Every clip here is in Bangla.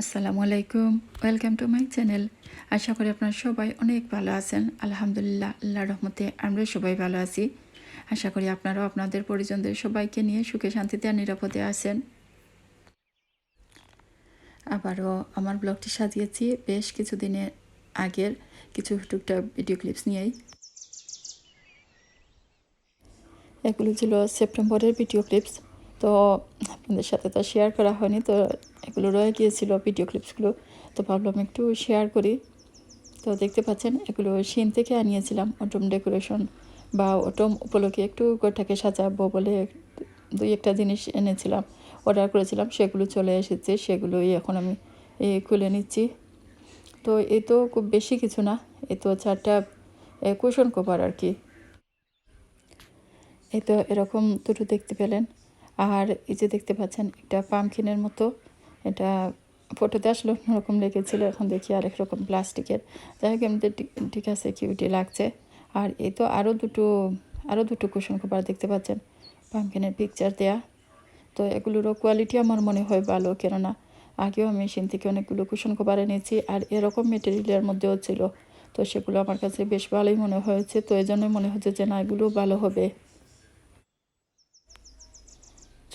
আসসালামু আলাইকুম, ওয়েলকাম টু মাই চ্যানেল। আশা করি আপনারা সবাই অনেক ভালো আছেন। আলহামদুলিল্লাহ আল্লাহ রহমতে আমরা সবাই ভালো আছি। আশা করি আপনারাও আপনাদের পরিজনদের সবাইকে নিয়ে সুখে শান্তিতে আর নিরাপদে আছেন। আবারও আমার ব্লগটি সাজিয়েছি বেশ কিছুদিনের আগের কিছু টুকটাক ভিডিও ক্লিপস নিয়েই। এগুলো ছিল সেপ্টেম্বরের ভিডিও ক্লিপস। তো আপনাদের সাথে তো শেয়ার করা হয়নি, তো এগুলো রয়ে গিয়েছিল ভিডিও ক্লিপসগুলো তো ভাবলাম একটু শেয়ার করি। তো দেখতে পাচ্ছেন, এগুলো শিন থেকে আনিয়েছিলাম অটম ডেকোরেশন বা অটম উপলক্ষে একটু ঘরটাকে সাজাবো বলে দুই একটা জিনিস এনেছিলাম অর্ডার করেছিলাম, সেগুলো চলে এসেছে, সেগুলোই এখন আমি খুলে নিচ্ছি। তো এ তো খুব বেশি কিছু না, এ তো চারটা কুশন কভার আর কি। এই তো এরকম দুটো দেখতে পেলেন। আর এই যে দেখতে পাচ্ছেন এটা পামকিনের মতো। এটা ফটোতে আসলে অন্যরকম লেগেছিলো, এখন দেখি আরেক রকম প্লাস্টিকের যাই হোক, এমনিতে ঠিক আছে কিউটি লাগছে। আর এই তো আরও দুটো আরও দুটো কুশন কভার দেখতে পাচ্ছেন পামকিনের পিকচার দেয়া। তো এগুলোরও কোয়ালিটি আমার মনে হয় ভালো, কেননা আগেও আমি মেশিন থেকে অনেকগুলো কুশন কভার এনেছি, আর এরকম মেটেরিয়ালের মধ্যেও ছিল। তো সেগুলো আমার কাছে বেশ ভালোই মনে হয়েছে, তো এই জন্যই মনে হচ্ছে যে না, এগুলো ভালো হবে।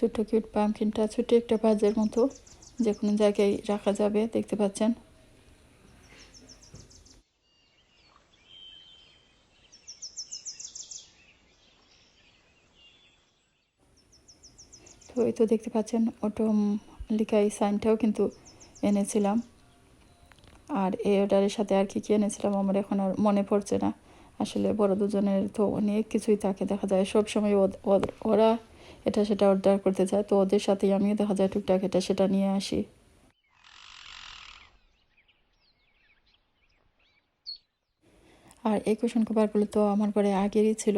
ছোট্ট কিউট পামকিনটা ছোট্ট একটা বাজের মতো যে কোনো জায়গায় রাখা যাবে, দেখতে পাচ্ছেন? তো এই তো দেখতে পাচ্ছেন অটোম লিখা এই সাইনটাও কিন্তু এনেছিলাম। আর এই অর্ডারের সাথে আর কি কী এনেছিলাম আমার এখন আর মনে পড়ছে না। আসলে বড় দুজনের তো অনেক কিছুই থাকে, দেখা যায় সব সময় ওরা এটা সেটা অর্ডার করতে চায়, তো ওদের সাথেই আমিও দেখা যায় টুকটাক এটা সেটা নিয়ে আসি। আর এই কুশন কভারগুলো তো আমার ঘরে আগেরই ছিল।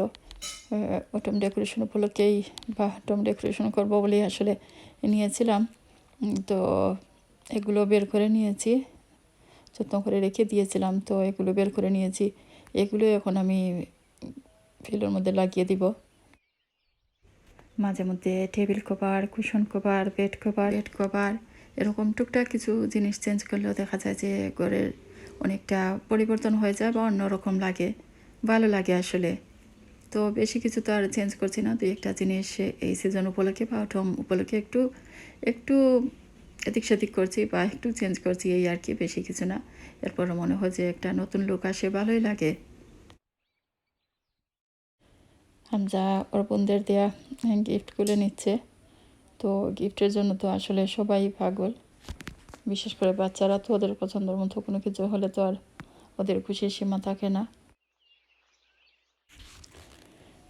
ওটম ডেকোরেশন উপলক্ষেই বা টম ডেকোরেশন করব বলেই আসলে নিয়েছিলাম। তো এগুলো বের করে নিয়েছি, যত্ন করে রেখে দিয়েছিলাম, তো এগুলো বের করে নিয়েছি। এগুলো এখন আমি ফিলোর মধ্যে লাগিয়ে দিব। মাঝে মধ্যে table cover, cushion cover, bed cover bed cover, এরকম টুকটাক কিছু জিনিস চেঞ্জ করলেও দেখা যায় যে ঘরের অনেকটা পরিবর্তন হয়ে যায় বা অন্যরকম লাগে, ভালো লাগে আসলে। তো বেশি কিছু তো আর চেঞ্জ করছি না। দুই একটা জিনিস এই সিজন উপলক্ষে বা অটম উপলক্ষে একটু একটু এদিক সেদিক করছি বা একটু চেঞ্জ করছি, এই আর কি বেশি কিছু না। এরপর মনে হয় যে একটা নতুন লোক আসে, ভালোই লাগে। হামজা ওর বোনদের দেয়া গিফটগুলো নিচ্ছে। তো গিফটের জন্য তো আসলে সবাই পাগল। বিশেষ করে বাচ্চারা তো ওদের পছন্দের মতো কোনো কিছু হলে তো আর ওদের খুশির সীমা থাকে না।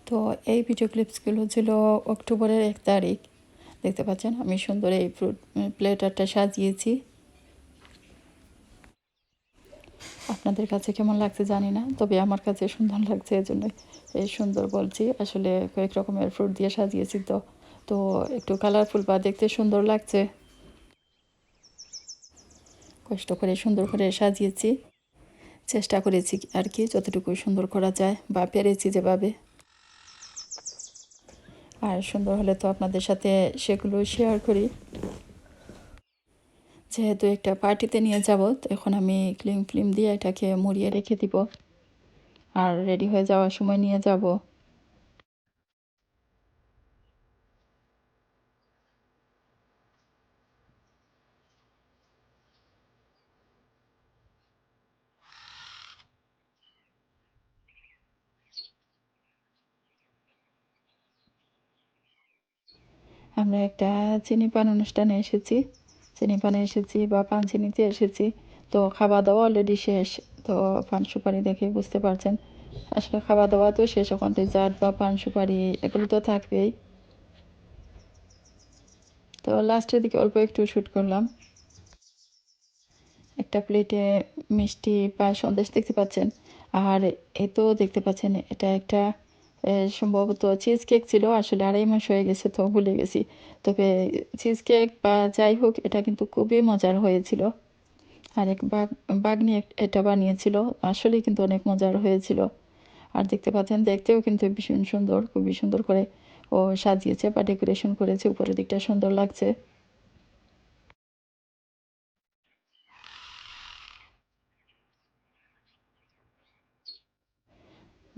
তো এই ভিডিও ক্লিপসগুলো ছিল অক্টোবরের এক তারিখ। দেখতে পাচ্ছেন, আমি সুন্দর এই ফ্রুট প্লেটারটা সাজিয়েছি। আপনাদের কাছে কেমন লাগছে জানি না, তবে আমার কাছে সুন্দর লাগছে এই জন্য এই সুন্দর বলছি, আসলে কয়েক রকমের ফ্রুট দিয়ে সাজিয়েছি তো। তো একটু কালারফুল বা দেখতে সুন্দর লাগছে। কষ্ট করে সুন্দর করে সাজিয়েছি। চেষ্টা করেছি আর কি, যতটুকু সুন্দর করা যায় বা পেরেছি যেভাবে। আর সুন্দর হলে তো আপনাদের সাথে সেগুলো শেয়ার করি। যেহেতু একটা পার্টিতে নিয়ে যাব এখন আমি ক্লিম ফিল্ম দিয়ে এটাকে মুড়িয়ে রেখে দিব। আর রেডি হয়ে যাওয়ার সময় নিয়ে যাব। আমরা একটা চিনি পান অনুষ্ঠানে এসেছি। চিনি পানে এসেছি বা পান চিনিতে এসেছি। তো খাওয়া দাওয়া অলরেডি শেষ। তো পান সুপারি দেখে বুঝতে পারছেন। আসলে খাওয়া দাওয়া তো শেষ, এখন ডেজার্ট বা পান সুপারি এগুলো তো থাকবেই। তো লাস্টের দিকে অল্প একটু শ্যুট করলাম। একটা প্লেটে মিষ্টি বা সন্দেশ দেখতে পাচ্ছেন। আর এ তো দেখতে পাচ্ছেন, এটা একটা সম্ভবত চিজ কেক ছিল, আসলে আড়াই মাস হয়ে গেছে তো ভুলে গেছি। তবে চিজ কেক বা যাই হোক, এটা কিন্তু খুবই মজার হয়েছিল। আর এক বাঘ বাঘ নিয়ে এটা বানিয়েছিল, আসলেই কিন্তু অনেক মজার হয়েছিল। আর দেখতে পাচ্ছেন, দেখতেও কিন্তু ভীষণ সুন্দর, খুবই সুন্দর করে ও সাজিয়েছে বা ডেকোরেশন করেছে, উপরের দিকটা সুন্দর লাগছে।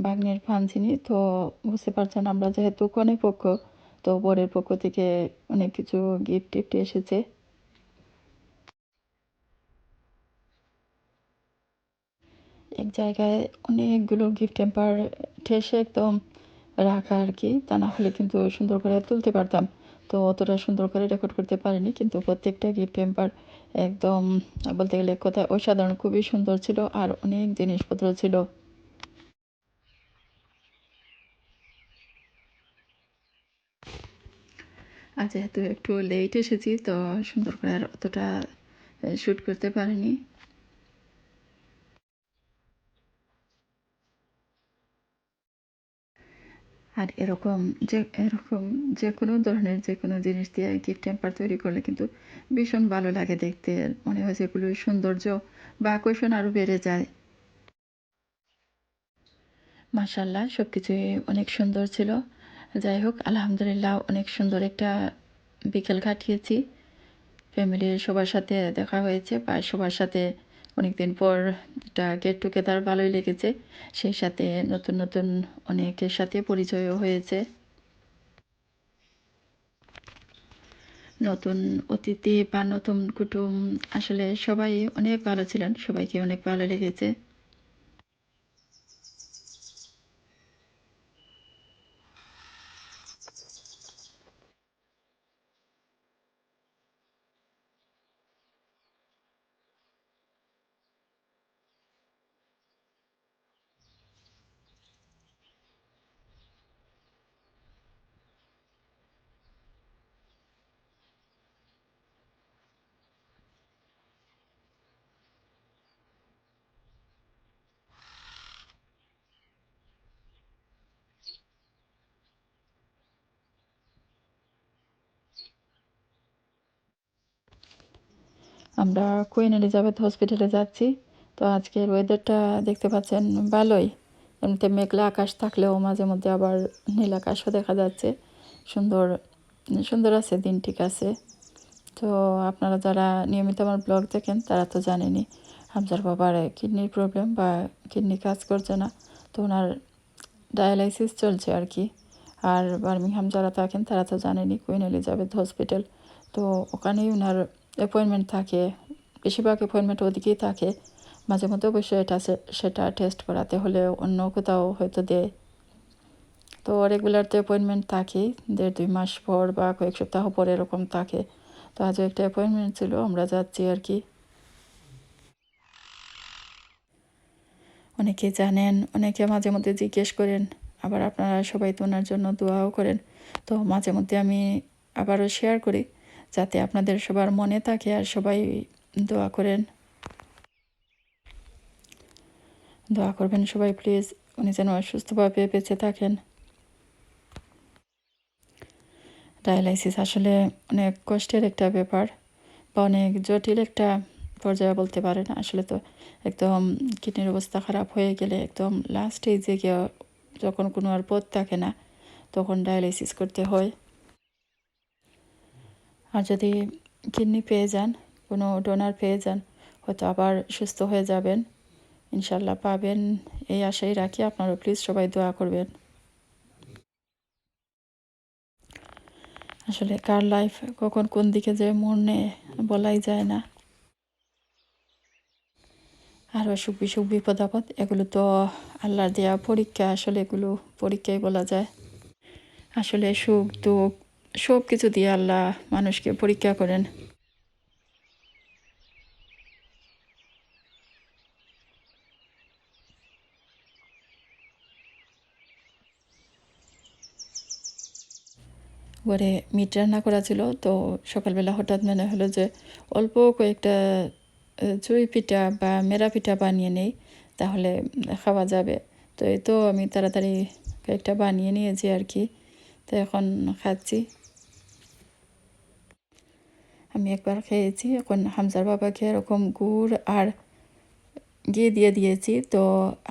ভাগ্নের ফানছিনি তো বুঝতে পারছেন আমরা যেহেতু কনে পক্ষ, তো বরের পক্ষ থেকে অনেক কিছু গিফট টিফট এসেছে। এক জায়গায় অনেকগুলো গিফট টেম্পার ঠেসে একদম রাখা আর কি, তা না হলে কিন্তু সুন্দর করে তুলতে পারতাম। তো অতটা সুন্দর করে রেকর্ড করতে পারিনি, কিন্তু প্রত্যেকটা গিফট টেম্পার একদম বলতে গেলে কোথায় অসাধারণ, খুবই সুন্দর ছিল আর অনেক জিনিসপত্র ছিল। আর যেহেতু একটু লেট এসেছি, তো সুন্দর করে আর অতটা শ্যুট করতে পারিনি। আর এরকম যে এরকম যে কোনো ধরনের যে কোনো জিনিস দিয়ে গিফট টেম্পার তৈরি করলে কিন্তু ভীষণ ভালো লাগে দেখতে। মনে হয় যেগুলোর সৌন্দর্য বা আকর্ষণ আরও বেড়ে যায়। মাসাল্লাহ সব কিছুই অনেক সুন্দর ছিল। যাই হোক, আলহামদুলিল্লাহ অনেক সুন্দর একটা বিকেল কাটিয়েছি। ফ্যামিলির সবার সাথে দেখা হয়েছে বা সবার সাথে অনেকদিন পর একটা গেট টুগেদার ভালোই লেগেছে। সেই সাথে নতুন নতুন অনেকের সাথে পরিচয়ও হয়েছে। নতুন অতিথি বা নতুন কুটুম, আসলে সবাই অনেক ভালো ছিলেন, সবাইকে অনেক ভালো লেগেছে। আমরা কুইন এলিজাবেথ হসপিটালে যাচ্ছি। তো আজকের ওয়েদারটা দেখতে পাচ্ছেন ভালোই। এমনিতে মেঘলা আকাশ থাকলেও মাঝে মধ্যে আবার নীল আকাশও দেখা যাচ্ছে। সুন্দর সুন্দর আছে, দিন ঠিক আছে। তো আপনারা যারা নিয়মিত আমার ব্লগ দেখেন, তারা তো জানেনই, হামজার বাবার কিডনির প্রবলেম বা কিডনি কাজ করছে না। তো ওনার ডায়ালাইসিস চলছে আর কি। আর বার্মিংহাম যারা থাকেন, তারা তো জানেনই কুইন এলিজাবেথ হসপিটাল তো ওখানেই ওনার অ্যাপয়েন্টমেন্ট থাকে, বেশিরভাগ অ্যাপয়েন্টমেন্ট ওদিকেই থাকে। মাঝে মধ্যে অবশ্যই এটা সেটা টেস্ট করাতে হলে অন্য কোথাও হয়তো দেয়। তো রেগুলার তো অ্যাপয়েন্টমেন্ট থাকেই, দেড় দুই মাস পর বা কয়েক সপ্তাহ পর এরকম থাকে। তো আজও একটা অ্যাপয়েন্টমেন্ট ছিল, আমরা যাচ্ছি আর কি। অনেকে জানেন, অনেকে মাঝে মধ্যে জিজ্ঞেস করেন, আবার আপনারা সবাই তো ওনার জন্য দোয়াও করেন। তো মাঝে মধ্যে আমি আবারও শেয়ার করি। যাতে আপনাদের সবার মনে থাকে আর সবাই দোয়া করেন। দোয়া করবেন সবাই, প্লিজ। উনি যেন সুস্থভাবে বেঁচে থাকেন। ডায়ালাইসিস আসলে অনেক কষ্টের একটা ব্যাপার বা অনেক জটিল একটা পর্যায়ে বলতে পারেন। আসলে তো একদম কিডনির অবস্থা খারাপ হয়ে গেলে একদম লাস্ট স্টেজে গিয়ে যখন কোনো আর পথ থাকে না, তখন ডায়ালাইসিস করতে হয়। আর যদি কিডনি পেয়ে যান, কোনো ডোনার পেয়ে যান, হয়তো আবার সুস্থ হয়ে যাবেন। ইনশাল্লাহ পাবেন। এই আশাই রাখি আপনারা প্লিজ সবাই দোয়া করবেন। আসলে কার লাইফ কখন কোন দিকে যে মন বলাই যায় না। আর অসুখ বিসুখ, বিপদ আপদ, এগুলো তো আল্লাহর দেওয়া পরীক্ষা, আসলে এগুলো পরীক্ষাই বলা যায়। আসলে সুখ, দুঃখ সব কিছু দিয়ে আল্লাহ মানুষকে পরীক্ষা করেন। ঘরে মিট রান্না করা ছিল, তো সকালবেলা হঠাৎ মনে হলো যে অল্প কয়েকটা চুই পিঠা বা মেরা পিঠা বানিয়ে নেই, তাহলে খাওয়া যাবে। তো এই তো আমি তাড়াতাড়ি কয়েকটা বানিয়ে নিয়েছি আর কি, তো এখন খাচ্ছি। আমি একবার খেয়েছি, এখন হামজার বাবাকে এরকম গুড় আর ঘি দিয়ে দিয়েছি, তো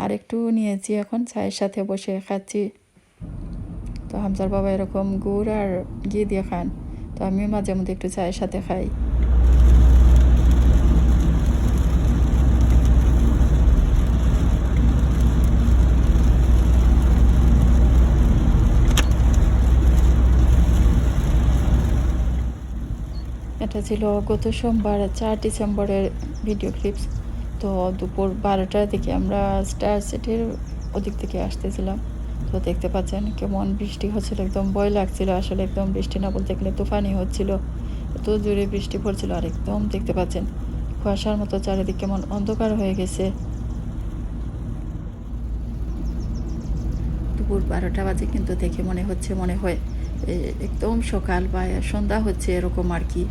আর একটু নিয়েছি এখন, চায়ের সাথে বসে খাচ্ছি। তো হামজার বাবা এরকম গুড় আর ঘি দিয়ে খান, তো আমি মাঝে মধ্যে একটু চায়ের সাথে খাই। এটা ছিল গত সোমবার, চার ডিসেম্বরের ভিডিও ক্লিপস তো দুপুর বারোটার দিকে আমরা স্টার সিটির ওদিক থেকে আসতেছিলাম। তো দেখতে পাচ্ছেন কেমন বৃষ্টি হচ্ছিল, একদম ভয় লাগছিল। আসলে একদম বৃষ্টি না বলতে গেলে তুফানি হচ্ছিল। এত জোরে বৃষ্টি পড়ছিল আর একদম দেখতে পাচ্ছেন কুয়াশার মতো চারিদিক কেমন অন্ধকার হয়ে গেছে। দুপুর বারোটা বাজে কিন্তু দেখে মনে হচ্ছে, মনে হয় একদম সকাল বা সন্ধ্যা হচ্ছে এরকম আর কি।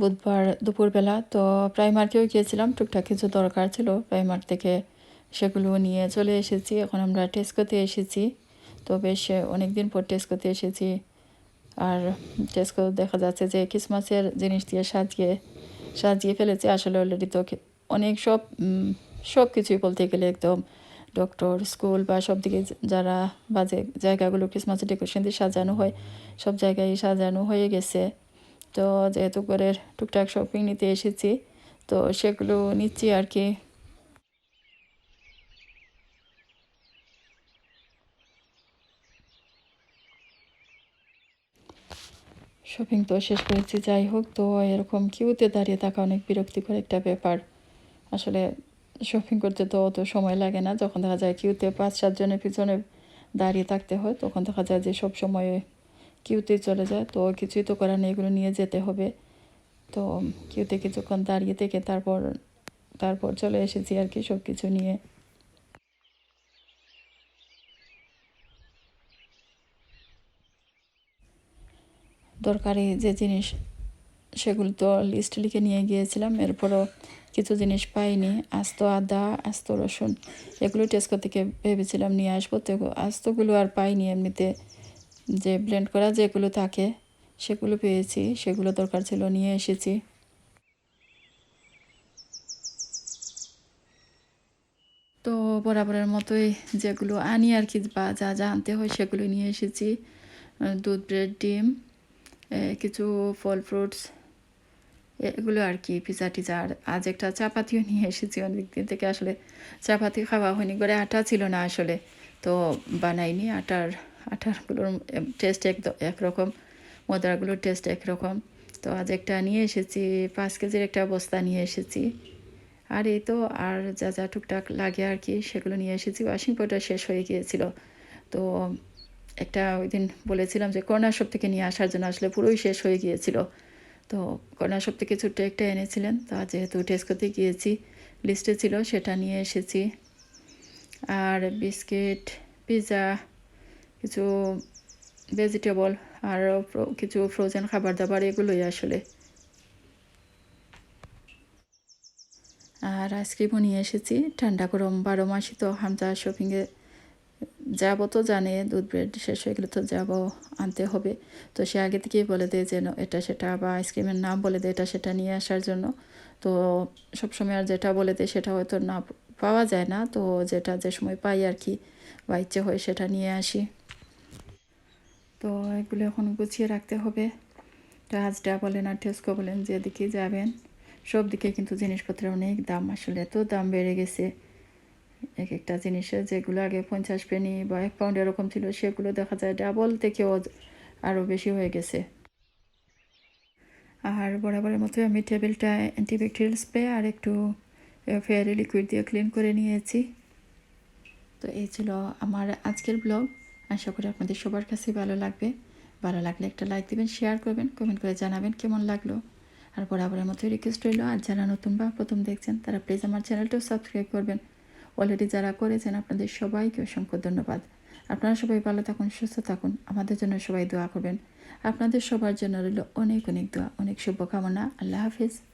বুধবার দুপুরবেলা, তো প্রাইমার্কেও গিয়েছিলাম। টুকটাক কিছু দরকার ছিল। প্রাইমার্ক থেকে সেগুলো নিয়ে চলে এসেছি। এখন আমরা টেস্ট করতে এসেছি। তো বেশ অনেক দিন পর টেস্ট করতে এসেছি। আর টেস্কো দেখা যাচ্ছে যে ক্রিসমাসের জিনিস দিয়ে সাজিয়ে সাজিয়ে ফেলেছে। আসলে অলরেডি তো অনেক সব সব কিছুই বলতে গেলে একদম ডক্টর স্কুল বা সব দিকে যারা বাজে জায়গাগুলো ক্রিসমাসের ডেকোরেশন দিয়ে সাজানো হয়, সব জায়গায় সাজানো হয়ে গেছে। তো যেহেতু করে টুকটাক শপিং নিতে এসেছি, তো সেগুলো নিচ্ছি আর কি। শপিং তো শেষ করেছি, যাই হোক, তো এরকম কিউতে দাঁড়িয়ে থাকা অনেক বিরক্তিকর একটা ব্যাপার। আসলে শপিং করতে তো অত সময় লাগে না, যখন দেখা যায় কিউতে পাঁচ সাতজনের পিছনে দাঁড়িয়ে থাকতে হয়, তখন দেখা যায় যে সব সময় কিউতে চলে যায়। তো কিছুই তো করার নেই, এগুলো নিয়ে যেতে হবে। তো কিউতে কিছুক্ষণ দাঁড়িয়ে থেকে তারপর তারপর চলে এসেছি আর কি সব কিছু নিয়ে। দরকারি যে জিনিস, সেগুলো তো লিস্ট লিখে নিয়ে গিয়েছিলাম। এরপরও কিছু জিনিস পাইনি। আস্ত আদা, আস্ত রসুন, এগুলো টেস্কো থেকে ভেবেছিলাম নিয়ে আসব। তো আস্তগুলো আর পাইনি এমনিতে। যে ব্লেন্ড করা যেগুলো থাকে, সেগুলো পেয়েছি, সেগুলো দরকার ছিল, নিয়ে এসেছি। তো বরাবরের মতোই যেগুলো আনি আর কি, বা যা যা আনতে হয় সেগুলো নিয়ে এসেছি। দুধ ব্রেড ডিম কিছু ফল ফ্রুটস এগুলো আর কি পিজা টিজা, আর আজ একটা চাপাতিও নিয়ে এসেছি অনেক দিন থেকে। আসলে চাপাতি খাওয়া হয়নি করে আটা ছিল না আসলে, তো বানাইনি আটার আটারগুলোর টেস্ট এক একরকম ময়দাগুলোর টেস্ট একরকম। তো আজ একটা নিয়ে এসেছি, পাঁচ কেজির একটা বস্তা নিয়ে এসেছি। আর এই তো আর যা যা টুকটাক লাগে আর কি, সেগুলো নিয়ে এসেছি। ওয়াশিং পাউডার শেষ হয়ে গিয়েছিল। তো একটা ওই দিন বলেছিলাম যে কর্নার শপ থেকে নিয়ে আসার জন্য আসলে পুরোই শেষ হয়ে গিয়েছিল। তো কর্নার শপ থেকে ছোট্ট একটা এনেছিলেন। তা যেহেতু টেস্ট করতে গিয়েছি লিস্টে ছিল, সেটা নিয়ে এসেছি। আর বিস্কিট পিৎজা কিছু ভেজিটেবল আর কিছু ফ্রোজেন খাবার দাবার এগুলোই আসলে। আর আইসক্রিমও নিয়ে এসেছি। ঠান্ডা গরম বারো মাসই তো হামজা শপিংয়ে যাব তো জানে, দুধ ব্রেড শেষ হয়ে গেলে তো যাব, আনতে হবে। তো সে আগে থেকেই বলে দেয় যেন এটা সেটা বা আইসক্রিমের নাম বলে দেয় এটা সেটা নিয়ে আসার জন্য। তো সবসময় আর যেটা বলে দেয় সেটা হয়তো না পাওয়া যায় না। তো যেটা যে সময় পাই আর কি বা ইচ্ছে হয় সেটা নিয়ে আসি। তো এগুলো এখন গুছিয়ে রাখতে হবে। রাজডা বলেন আর টেস্কো বলেন, যেদিকে যাবেন, সব দিকে কিন্তু জিনিসপত্রের অনেক দাম আসলে, এত দাম বেড়ে গেছে। এক একটা জিনিসের যেগুলো আগে পঞ্চাশ পেনি বা এক পাউন্ড এরকম ছিল, সেগুলো দেখা যায় ডাবল থেকেও আরও বেশি হয়ে গেছে। আর বরাবরের মতো আমি টেবিলটা অ্যান্টিব্যাকটেরিয়াল স্প্রে আর একটু ফেয়ারি লিকুইড দিয়ে ক্লিন করে নিয়েছি। তো এই ছিল আমার আজকের ব্লগ আশা করি আপনাদের সবার কাছে ভালো লাগবে। ভালো লাগলে একটা লাইক দিবেন শেয়ার করবেন কমেন্ট করে জানাবেন কেমন লাগল। আর বরাবরের মতো রিকোয়েস্ট রইল, আর যারা নতুন বা প্রথম দেখছেন, তারা প্লিজ আমার চ্যানেলটাও সাবস্ক্রাইব করবেন। অলরেডি যারা করেছেন, আপনাদের সবাইকে অসংখ্য ধন্যবাদ। আপনারা সবাই ভালো থাকুন, সুস্থ থাকুন, আমাদের জন্য সবাই দোয়া করবেন। আপনাদের সবার জন্য রইল অনেক অনেক দোয়া, অনেক শুভকামনা। আল্লাহ হাফিজ।